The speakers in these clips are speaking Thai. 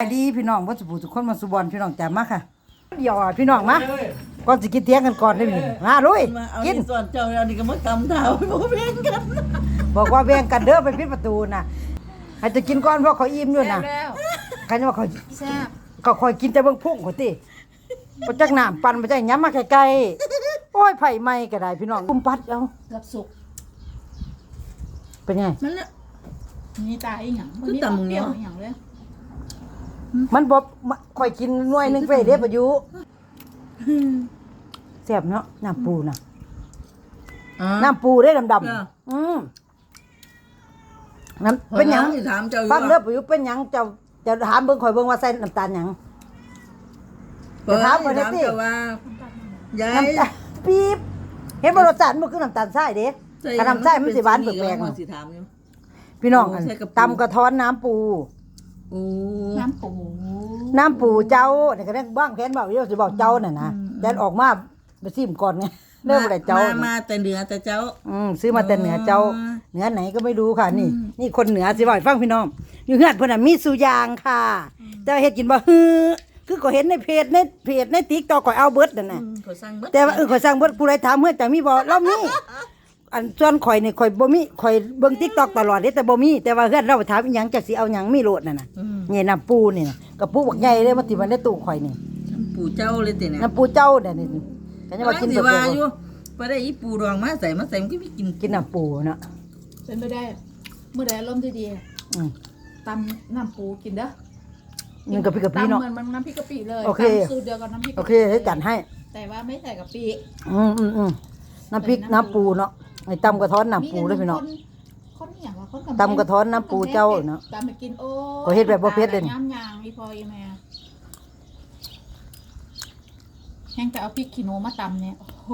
สวัสดีพี่น้องวัดสุภูทุกคนมาสุบอลพี่น้องจ๋ามาค่ะเดี๋ยวอะพี่น้องมาก่อนสิกินเที่ยงกันก่อนได้ไหมมาลุยมาเอากินในส่วนเจ้าเอานี่ก็มาตำเท้าให้บ่แบ่งกันบอกว่าแบ่งกันเด้อไปปิดประตูน่ะให้จะกินก่อนเพราะเขาอิ่มอยู่น่ะแล้วใครจะว่าเขาแซ่บเขาคอยกินแต่เบิ่งพุ่งเขาติบ่จักน้ำปั่นบ่จักหยังมาใกล้ๆโอ้ยไผไหม้ก็ได้พี่น้องกุมปัดเอาเกือบสุกเป็นไงมันละมีตาอีหยังคือตำเนาะเปรี้ยวอีหยังเลย มันบ่มาข่อยกินหน่วยหนึงไปเด้ประยุแซ่บเนาะน้ำปูน่ะอ่าน้ำปูได้ดำจ้ะๆอืมน้ำเป็นหยังสิถามเจ้าอยู่ฟังเด้อประยุเป็นหยังเจ้าจะถามเบิ่งข่อยเบิ่งว่าใส่น้ำตาลหยังเปิดถามก่อนถามสิ เจ้าว่ายายน้ำตาลปี๊บเห็นบ่รสชาติมันคือน้ำตาลทรายเด้ถ้าน้ำทรายมันสิหวานแปลกมันสิถามอยู่ๆพี่น้องโอ้อันใส่กระปุกตำกระท้อนน้ำปู โอ้น้ำปูน้ำปูเจ้าเนี่ยก็ได้บ้างแค้นบอกอยู่สิบอกเจ้าน่ะนะยันออกมาไปซิมก่อนไงเริ่มอะไรเจ้ามาน่ะมาแต่เหนือแต่เจ้า อืมซื้อมาแต่เหนือเจ้าอ๋อเหนือไหนก็ไม่รู้ค่ะ นี่ นี่คนเหนือสิบอกให้ฟังพี่น้อง อยู่เฮือนเพิ่นน่ะมีสุยางค่ะแต่ว่าเฮ็ดกินบ่ฮือคือก็เห็นในเพจในเพจใน TikTok ก็เอาเบิดนั่นน่ะอืมเขาสั่งเบิดแต่ว่าเออข่อยสั่งเบิดผู้ใดถามเมื่อแต่มีบ่เรามี อันส่วนข่อยนี่ข่อยบ่มีข่อยเบิ่ง TikTok ตลอดเด้แต่บ่มีแต่ว่าเฮือนเราไปถามอีหยังจักสิเอาหยังมีโลดนั่นน่ะอืมนี่น้ำปูนี่น่ะกระปุกบักใหญ่เลยมาติดมันในตู้ข่อยนี่ปู่เจ้าเลยติเนี่ยน้ำปูเจ้าเนี่ยนี่ก็ยังว่ากินสิเบิดว่าเลยอยู่บ่ได้อีปูดองมาใส่มาใส่มันก็มีกินกินน้ำปูเนาะเป็นไปได้ เมื่อใดลมณ์ดีอืม ๆตำน้ำปูกินเด้อมันกับพี่กับพี่เนาะตำเหมือนมันน้ำพริกกะปิเลยโอเค ตำสูตรเดียวกับน้ำพริกกะโอปิเคให้จัดให้ แต่ว่าไม่ใส่กะปิ อืมอืมอืมน้ำพริกน้ำปูเนาะ ไอ้ตำกระท้อนน้ำปูด้วยพี่เนาะคนคนอหย่างว่าคนตำกระท้อนน้ำปูเจ้าเนาะตำไปกินโอ้ก็เฮ็ดแบบบ่เผ็ดเลยนี่ย้ำยางอีพออีแม่แห้งแต่เอาพริกขี้หนูมาตำเนี่ยโอ้โห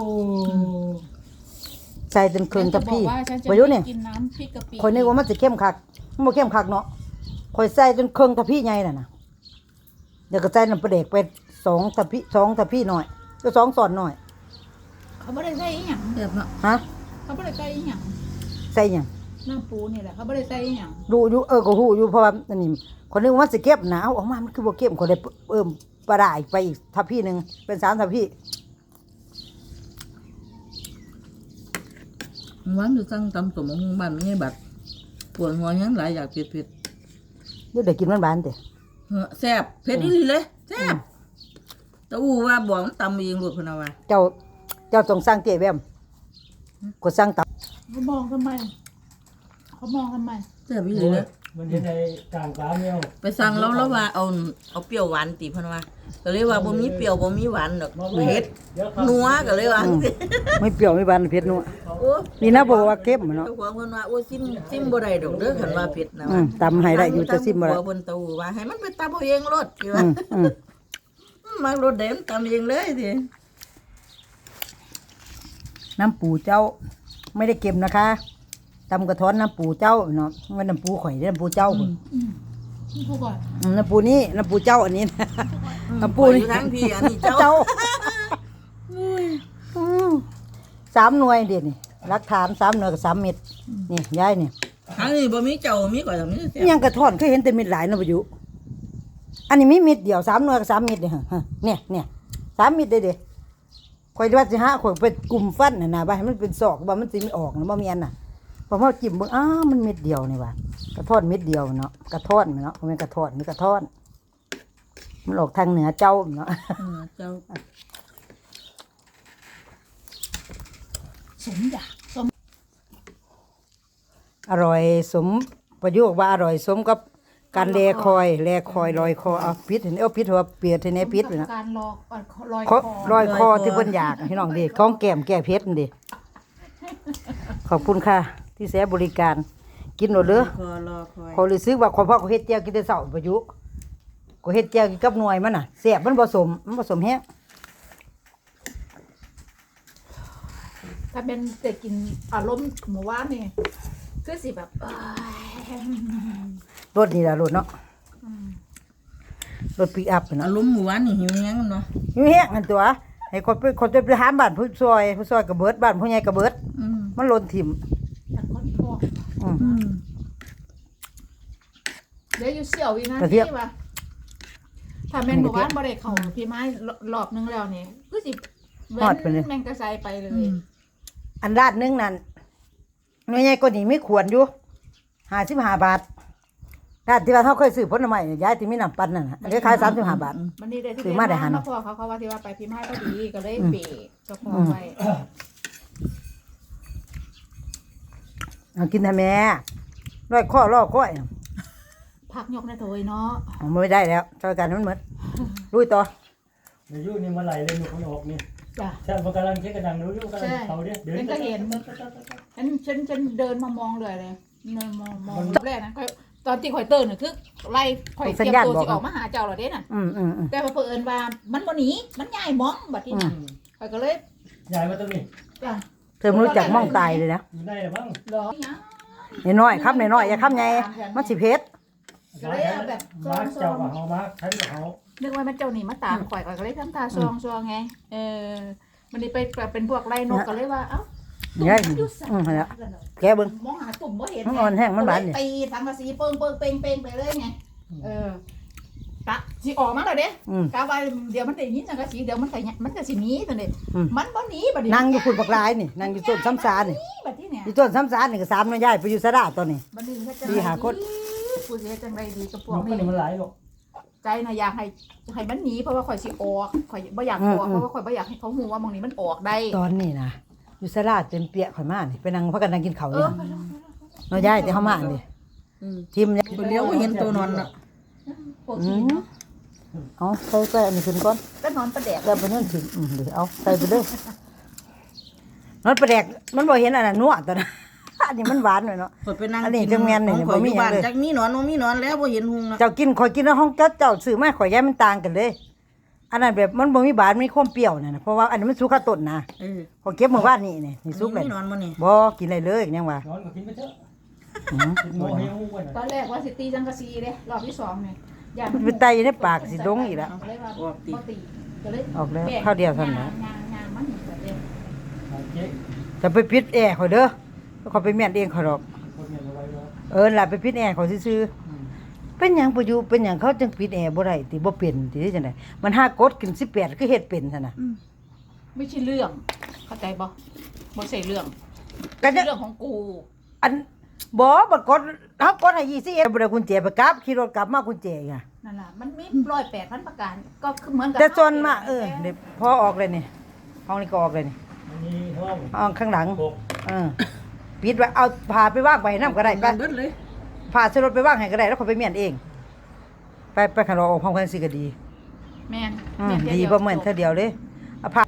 ใส่เต็มเครื่องฉักับนจะบอพี่กว่าฉันจะประยุทธ์เนี่ยไม่กินน้ำพริกกะปิข่อยนึกว่ามันจะเข้มคักมันบ่เข้มคักเนาะข่อยใส่จนเครื่องกับพี่ใหญ่น่ะนะเดี๋ยวก็ใส่น้ำปลาเด็กไปสองตะพี่สองตะพี่หน่อยก็สองส่วนหน่อยเขาไม่ได้ใส่อีหยังแบบเนาะฮะ เขาไม่ได้ใส่อีหยังใส่หยังน้ำปูนี่แหละเขาไม่ได้ใส่อีหยังดูอยู่เออก็ฮู้อยู่เพราะว่าอันนี้คนนึกว่ามันสิเก็บนะเอาออกมามันคือบ่เก็บคนได้เพิ่มปลาได้อีกไปอีกทัพพี่หนึงเป็นสามทัพพี่วันอยู่สั่งตำสมของบ้านไม่ใช่บัดปวดหัวยังหลายอยากเผ็ดเดี๋ยวได้กินมันบานเด้ๆเฮ้อแซ่บเผ็ดอีหลีเลยแซ่บแตะอูว่าบอกมันตำเองลูกเพิ่นเอาว่าเจ้าเจ้าต้องสร้างเจ๊แวม ก็สร้างตับเขามองทำไม เขามองทำไมแซ่บอีหลีเลยมันจะในกลางสามเนี่ยไปสั่งแล้วแล้วว่าเอาเอาเปรี้ยวหวานติเพิ่นว่าก็เลยว่าบ่มีเปรี้ยวบ่มีหวานดอกเผ็ดนัวก็เลยว่าจังซี่ไม่เปรี้ยวไม่บานเผ็ดนัวโอ้นี่นะบอกว่าเค็มเนาะเจ้าของเพิ่นว่าโอ้ยซิมซิมบ่ได้ดอกเด้อคันว่าเผ็ดนะอืมตำให้ได้อยู่จะซิมบ่ได้ผัวเพิ่นตะอูว่าให้มันไปตำเอาเองรสสิว่าอืมอืมมารถเด้มนตำเองเลยสิ น้ำปูเจ้า ไม่ได้เก็บนะคะตำกระท้อนน้ำปูเจ้าเนาะมันน้ำปูข่อยเด้อน้ำปูเจ้าพุ่นอืมนี่พูดก่อนอืมน้ำปูนี่น้ำปูเจ้าอันนี้นะน้ำปูอนี่ยู่ทางพี่อันนี้เจ้าเจ้าอืมสามหน่วยเด็ดนี่รักฐานสามหน่วยกับสามเม็ดนี่ยายนี่ทางนี้บ่มีเจ้ามีก่อยทางนี้แซ่ยังกระท้อนเคยเห็นแต่เม็ดหลายเนาะประยุอันนี้มีเม็ดเดียวสามหน่วยกับสามเม็ดเนี่ยฮะฮะเนี่ยเนี่ยสามเม็ดเด้เด้ ข่อยว่าสิหาข่อยไปกลุ่มฟันน่ะนะว่าให้มันเป็นศอกว่ามันสิไม่ออกนะบ่มีอันน่ะพอพอจิ้มเบิ่งอ้าวมันเม็ดเดียวนี่ว่ะกระท้อนเม็ดเดียวเนาะกระท้อนเนาะบ่แม่นกระท้อนนี่กระท้อน มันออกทางเหนือเจ้าเนาะเออเจ้าสมอยากสมอร่อยสมประโยคว่าอร่อยสมกับ การแลคอยแลคอยลอยคอเอาพิษเห็นเอาพิษหัวเปียดเห็นไอ้พิษกับนะการรอก่อนลอยคอคอลอยคอที่เพิ่นอยากพี่น้องดิของแก้มแก้เพชรนี่ดิขอบคุณค่ะ ที่แสบริการ กินหมดเด้อคอรอคอยเขาเลยซื้อว่าขอพ่อเขาเฮ็ดแจ่วกินแต่เช้าประยุก็เฮ็ดแจ่วกินกับหน่วยมันน่ะแซ่บมันผสมมันผสมแฮะถ้าเป็นเด็กกินอารมณ์หมูว่านนี่คือสิแบบเอ้ย รถนี่ล่ะรถเนาะอืมรถปิกอัพเนาะอารมณ์หมู่บ้านนี่หิวแฮงเนาะอยู่แฮะนั่นตัว ให้คนไปคนจะไปหาบ้านผู้ซอยผู้ซอยกระเบิดบ้านผู้ใหญ่กระเบิด อืมมันหล่นถิ่มแต่คนพวกอืม อืมเดี๋ยวอยู่เสี่ยววินาแต่เทีทียบว่ะถ้าแม่นบอกว่าบ่ได้เข้าพี่ไม้รอบนึงแล้วนี่คือสิฮอดไปเลยแม่งกระไซไปเลย อันราดหนึงนั่นหน่วยใหญ่กว่านี้ไม่ควรอยู่55บาท ราดที่ว่าเฮาเคยซื้อผลไม้เนี่ยยายที่มีน้ำปั่นนั่นน่ะอันนี้ขาย35บาท มันนี่ได้ที่ซื้อมาได้หาเนอะมาพอเขาเขาว่าที่ว่าไปพี่ไม้ก็ดีก็เลยอืมเบรกก็พอไว้เอากินทำแม่ร้อยข้อรอข้อยพักยกในโถยเนาะเอาไม่ได้แล้วช่วยกันให้มันหมดลุยต่อเดี๋ยวยุ่นี่มาไหลเลยมันออกนี่จ้ะ ใช่มันกำลังเช็คกระดังรู้ยุ่กำลังใช่เขาเนี่ยเดี๋ยวฉันก็เห็น ฉันฉันฉันเดินมามองเลยเลยเดินมองมองรอบแรกนะก็ ตอนที่ข่อยเตือนน่ะคือไล่ข่อยเตรียมตัวสิออกมาหาเจ้าเหรอเด้น่ะ อืมอืมอืมแต่พอเผอิญว่ามันบ่หนีมันย้ายมองบัดนี้น่ะข่อยก็เลยยายมาตรงนี้จ้ะเธอไม่รู้จักมองตายเลยนะอยู่ได้หรือบ้างเหรอน้อยๆครับน้อยๆอย่าครับไงมันสิเพชรก็เลยเอาแบบซมาองร์กซอเจ้างกับเฮามาร์กฉันกับเฮานึกว่ามันเจ้าหนีมาตามข่อยข่อยก็เลยทำตาซองซองไงเออมันนี่ไปแบบเป็นพวกไล่นกก็เลยว่าเอ้า ตุ่มยายมันอยู่ใส่อืมหั่นล่ะแกเบิ่งมองหาตุ่มบ่เห็นมันอ่อนแห้งมันบานนี่ก็เลยตีสังกะสีเปิงเปิงเปงเปงไปเลยไง เออกะสิออกมาแล้วเด้อืม กะว่าเดี๋ยวมันได้ยินสังกะสีเดี๋ยวมันก็ยมันก็สิหนีตัวนี้อืม มันบ่หนีบัดนี้นั่งอยู่คุณบักลายนี่นั่งอยู่ต้นซ้ำซานี่หนีบัดนี้เนี่ย อยู่ต้นซ้ำซานี่ก็สามน้อยยายไปอยู่สระตัวนี้ บัดนี้เฮ็ดจังดีหาคนผู้สิเฮ็ดจังไดดีกับพวมักนก็นี้นี่มันไหลหรอกใจน่ะอยากให้ให้มันหนีเพราะว่าข่อยสิออกข่อยบ่อยากออกเพราะว่าข่อยบ่อยากให้เขาฮู้ว่าหมองนี้มันออกได้ตอนนี้นะ อยู่สระเต็มเปียกข่อยมานี่ไปนั่งพักกันนั่งกินข้าวอเอยู่อน้อยยายแต่เฮามานี่อืมทิมเนี่ยเดี๋ยวบ่เห็นตัวนอนน่ะพวกขี้เนาะเอาใส่ใส่อันนี้ขึ้นก่อนก็นอนประแดกแล้วไปนั่นถึงอืมเดี๋ยวเอาใส่ไปเลยนอนประแดกมันบ่เห็นอันนั้นนัวตัวนั้นอันนี้มันหวานหน่อยเนาะข่อยไปนั่งอันนี้กินจังแม่นนี่ของข่อยบ่มีอยู่บ้านหยังเลยจักมีหนอนบ่มีหนอนแล้วบ่เห็นหุงนะเจ้ากินข่อยกินในห้องเจ้าเจ้าซื้อมาข่อยย้ายมันต่างกันเลย อันนั้นแบบมันบ่มีบาดมีความเปรี้ยวนั่นน่ะเพราะว่าอันนี้มันสุกข้าวต้นนะเออข่อยเก็บเมื่อวานนี่นี่นี่สุกเลยมีหนอนบ่นี่บ่กินได้เลยยังว่านอนก็กินไปเถอะอืมกินโมเฮลไว้หน่ตออยนแรกว่าสิตีจังกะซีเด้รอบที่สองเนี่ยอย่ามันไปไตอยู่ในปากสิดงอีกแล้วก็เลยว่าบ่ตีก็เลยออกแล้วข้าวเดียวเท่านั้น งานงานมันแบบเดียวเจ๊จะไปปิดแอร์ข่อยเด้อข่อยไปแม่นเองข่อยดอก คนเนี่ยเอาไว้แล้ว เออล่ะไปปิดแอร์ข่อยซื่อๆ เป็นหยังบ่อยู่เป็นหยังเขาจึงปิดแอร์บ่ได้ติบ่เป็นติจังได๋มันหากดขึ้น18คือเฮ็ดเป็นซั่นน่ะไม่ใช่เรื่อง เข้าใจบ่บ่ใช่เรื่องก็จะ เรื่องของกู อันบ่บ่กดเฮากดให้21บ่ได้กุญแจไปกลับขี่รถกลับมากุญแจอีกอะนั่นล่ะ มันมีร้อยแปดพันประการ ก็คือเหมือนกับแต่ส่วนมากเออเดี๋ยวพอออกเลยนี่ห้องนี้ก็ออกเลยนี่อันนี้ห้องห้องข้างหลัง หกเออปิดไว้เอาผ้าไปว่างไว้นํก็ได้ไป เบิดเลย ผ้าใส่รถไปว่างให้ก็ได้แล้วเขาไปเมียนเอง ไปไปข้างนอกออกพร้อมกันสิก็ดีแม่นอืมแม่นดียวบ่เหมือนเท่าเดียวเลยเอาผ้า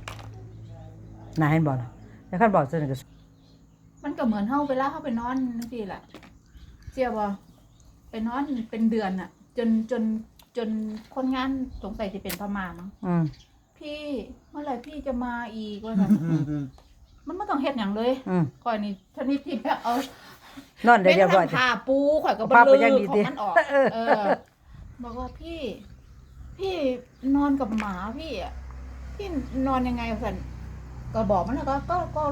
น่าเห็นบ่นะแล้วคันบอกซั่นก็มันก็เหมือนเฮาเวลาเฮาไปนอนจังซี่ล่ะเจียบ่ไปนอนเป็นเดือนน่ะจนจนจนคนงานสงสัยสิเป็นพม่ามั้งอืมพี่เมื่อไหร่พี่จะมาอีกว่าแบบอืมอืมมันไม่ต้องเฮ็ดอย่างเลยอืมข่อยนี่ชนิดที่แบบเอา นอนได้เรียบร้อย แม้กระทั่งผ้าปูข่อยก็ผ้าบ่ไปลืยังอดีของดิมันออกเออ เออบอกว่าพี่ พี่นอนกับหมาพี่อะพี่นอนยังไงสันก็บอกมันแล้วก็ก็ก็